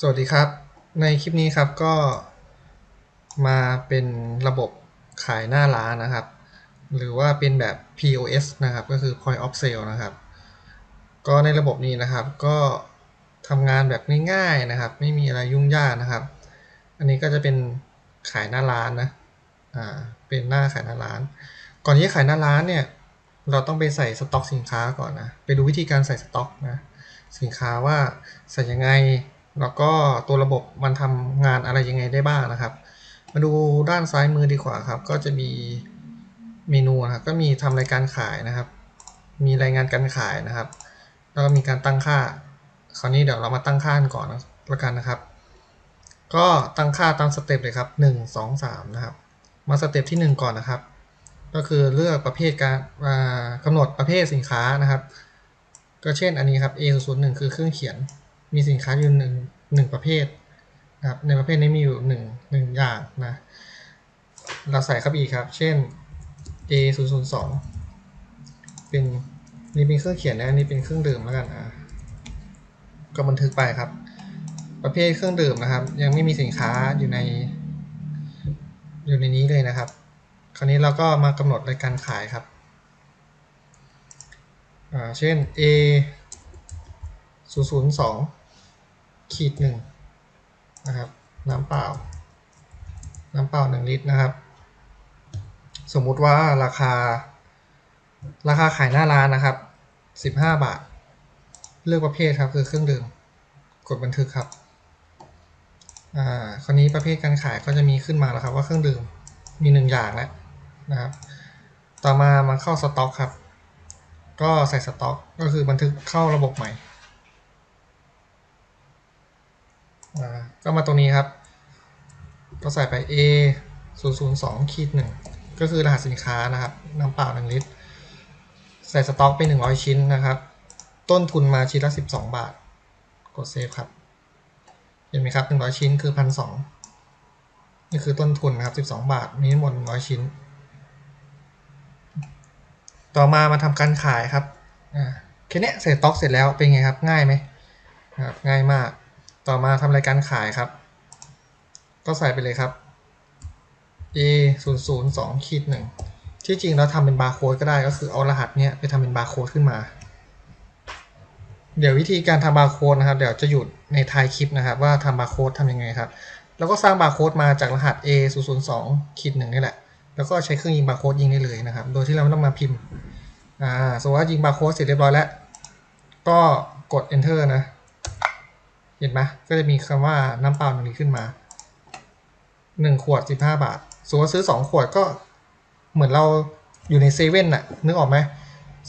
สวัสดีครับ ในคลิปนี้ครับก็มาเป็นระบบขายหน้าร้านนะครับ หรือว่าเป็นแบบ POS นะครับก็คือ Point of Sale นะครับ ก็ในระบบนี้นะครับก็ทำงานแบบง่ายๆนะครับ ไม่มีอะไรยุ่งยากนะครับ อันนี้ก็จะเป็นขายหน้าร้านนะอ่าเป็นหน้าขายหน้าร้าน ก่อนที่จะขายหน้าร้านเนี่ยเราต้องไปใส่สต็อกสินค้าก่อนนะไปดูวิธีการใส่สต็อกนะสินค้าว่าใส่ยังไง แล้วก็ตัวระบบมันทำงานอะไรยังไงได้บ้างนะครับ มาดูด้านซ้ายมือดีกว่าครับ ก็จะมีเมนูนะครับ ก็มีทำรายการขายนะครับ มีรายงานการขายนะครับ แล้วก็มีการตั้งค่า คราวนี้เดี๋ยวเรามาตั้งค่ากันก่อนล้วกันนะครับ ก็ตั้งค่าตามสเต็ปเลยครับ 1 2 3 นะครับ มาสเต็ปที่ 1 ก่อนนะครับ ก็คือเลือกประเภทการกำหนดประเภทสินค้านะครับ ก็เช่นอันนี้ครับ A 0 1คือเครื่องเขียน มีสินค้าอยู่หนึ่งหนึ่งประเภทนะครับในประเภทนี้มีอยู่หนึ่งหนึ่งอย่างนะเราใส่เข้าไปอีกครับ เช่น A 0 0 2เป็นนี่เป็นเครื่องเขียนนะอันนี่เป็นเครื่องดื่มแล้วกันอะก็บันทึกไปครับ ประเภทเครื่องดื่มนะครับ ยังไม่มีสินค้าอยู่ใน อยู่ในนี้เลยนะครับ คราวนี้เราก็มากำหนดรายการขายครับอ่าเช่น A 0 0 2 ขีดหนึ่งนะครับน้ำเปล่า น้ำเปล่า 1 ลิตรนะครับ สมมุติว่าราคา ราคาขายหน้าร้านนะครับ 15 บาท เลือกประเภทครับคือเครื่องดื่มกดบันทึกครับอ่าคราวนี้ประเภทการขายก็จะมีขึ้นมาแล้วครับว่าเครื่องดื่มมีหนึ่งอย่างแล้วนะครับ ต่อมามาเข้าสต็อกครับ ก็ใส่สต็อกก็คือบันทึกเข้าระบบใหม่ อ่า ก็มาตรงนี้ครับ ก็ใส่ไป A 0 0 2ขีดหนึ่งก็คือรหัสสินค้านะครับน้ำเปล่า1ลิตร ใส่สต็อกไป 100 ชิ้นนะครับ ต้นทุนมาชิ้นละ 12 บาท กดเซฟครับ เห็นไหมครับ 100 ชิ้นคือ 1,200นี่คือต้นทุนนะครับ 12 บาท มีทั้งหมด 100 ชิ้น ต่อมามาทำการขายครับ อ่า แค่นี้ใส่สต็อกเสร็จแล้วเป็นไงครับ ง่ายไหมครับ ง่ายมาก ต่อมาทำรายการขายครับ ก็ใส่ไปเลยครับ A 0 0 2ขีดหนึ่งที่จริงเราทำเป็นบาร์โค้ดก็ได้ก็คือเอารหัสเนี้ยไปทำเป็นบาร์โค้ดขึ้นมา เดี๋ยววิธีการทำบาร์โค้ดนะครับ เดี๋ยวจะอยู่ในท้ายคลิปนะครับ ว่าทำบาร์โค้ดทำยังไงครับ แล้วก็สร้างบาร์โค้ดมาจากรหัส A 0 0 2ขีดหนึ่งนี่แหละ แล้วก็ใช้เครื่องยิงบาร์โค้ดยิงได้เลยนะครับ โดยที่เราไม่ต้องมาพิมพ์ อ่า สมมติว่ายิงบาร์โค้ดเสร็จเรียบร้อยแล้ว ก็กด enter นะ เห็นไหมก็จะมีคำว่าน้ำเปล่าหนึ่งลิตรขึ้นมาหนึ่งขวดสิบห้าบาทสมมติว่าซื้อสองขวดก็เหมือนเราอยู่ในเซเว่นน่ะนึกออกไหม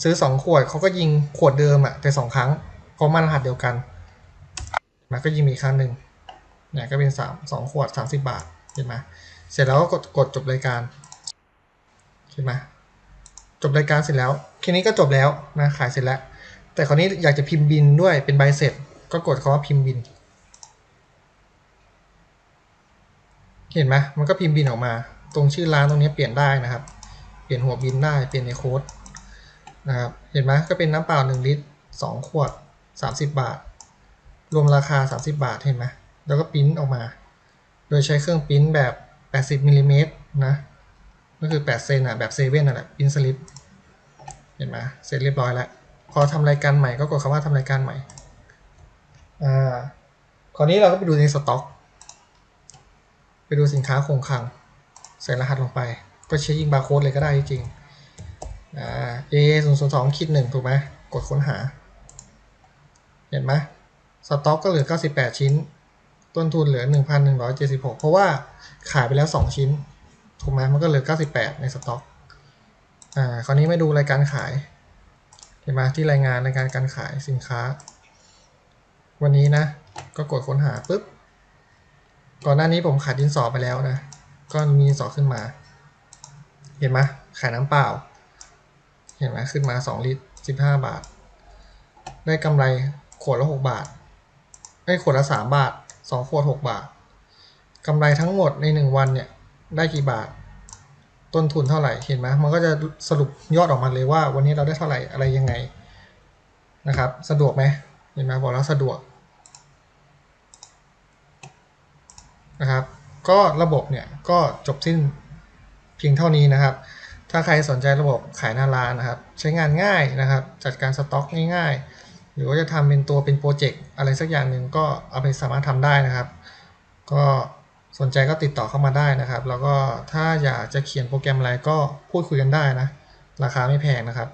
ซื้อสองขวดเขาก็ยิงขวดเดิมอะแต่สองครั้งเพราะมันรหัสเดียวกันมันก็ยิงมีกครั้งหนึ่งเนี่ยก็เป็นสามสองขวดสามสิบบาทเห็นไหมเสร็จแล้วก็กดกดจบรายการเห็นไหมจบรายการเสร็จแล้วแค่นี้ก็จบแล้วนะขายเสร็จแล้ว แต่คราวนี้อยากจะพิมพ์บินด้วยเป็นใบเสร็จ ก็กดคำว่าพิมพ์บิน เห็นไหมมันก็พิมพ์บินออกมา ตรงชื่อร้านตรงนี้เปลี่ยนได้นะครับ เปลี่ยนหัวบินได้ เปลี่ยนในโค้ดนะครับ เห็นไหมก็เป็นน้ำเปล่า 1 ลิตร 2 ขวด 30 บาท รวมราคา 30 บาท เห็นไหมแล้วก็ปริ้นออกมา โดยใช้เครื่องปริ้นแบบ 80มิลลิเมตรนะ ก็คือ 8 เซนอะ แบบเซเว่นนั่นแหละปริ้นสลิป เห็นไหมเสร็จเรียบร้อยแล้ว พอทำรายการใหม่ก็กดคำว่าทำรายการใหม่ อ่าคราวนี้เราก็ไปดูในสต็อก ไปดูสินค้าคงคลัง ใส่รหัสลงไป ก็ใช้ยิงบาร์โค้ดเลยก็ได้จริงๆอ่า A 0 0 2คิดหนึ่งถูกไหมกดค้นหา เห็นไหมสต็อกก็เหลือ 98 ชิ้น ต้นทุนเหลือ 1,176 เพราะว่าขายไปแล้ว 2 ชิ้น ถูกไหมมันก็เหลือ 98 ในสต็อก อ่า คราวนี้มาดูรายการขาย เห็นไหมที่รายงานรายการการขายสินค้า วันนี้นะ ก็กดค้นหาปุ๊บ ก่อนหน้านี้ผมขายดินสอไปแล้วนะ ก็มีดินสอขึ้นมา เห็นไหมขายน้ำเปล่า เห็นไหมขึ้นมา 2 ลิตร 15 บาท ได้กำไรขวดละ 6 บาท ได้ขวดละ 3 บาท 2 ขวด 6 บาท กำไรทั้งหมดใน 1 วันเนี่ย ได้กี่บาท ต้นทุนเท่าไหร่ เห็นไหมมันก็จะสรุปยอดออกมาเลยว่า วันนี้เราได้เท่าไหร่อะไรยังไงนะครับ สะดวกไหม เห็นไหมบอกแล้วสะดวกนะครับ ก็ระบบเนี่ยก็จบสิ้นเพียงเท่านี้นะครับ ถ้าใครสนใจระบบขายหน้าร้านนะครับ ใช้งานง่ายนะครับ จัดการสต็อกง่ายๆ หรือว่าจะทำเป็นตัวเป็นโปรเจกต์อะไรสักอย่างหนึ่งก็เอาไปสามารถทำได้นะครับ ก็สนใจก็ติดต่อเข้ามาได้นะครับ แล้วก็ถ้าอยากจะเขียนโปรแกรมอะไรก็พูดคุยกันได้นะ ราคาไม่แพงนะครับ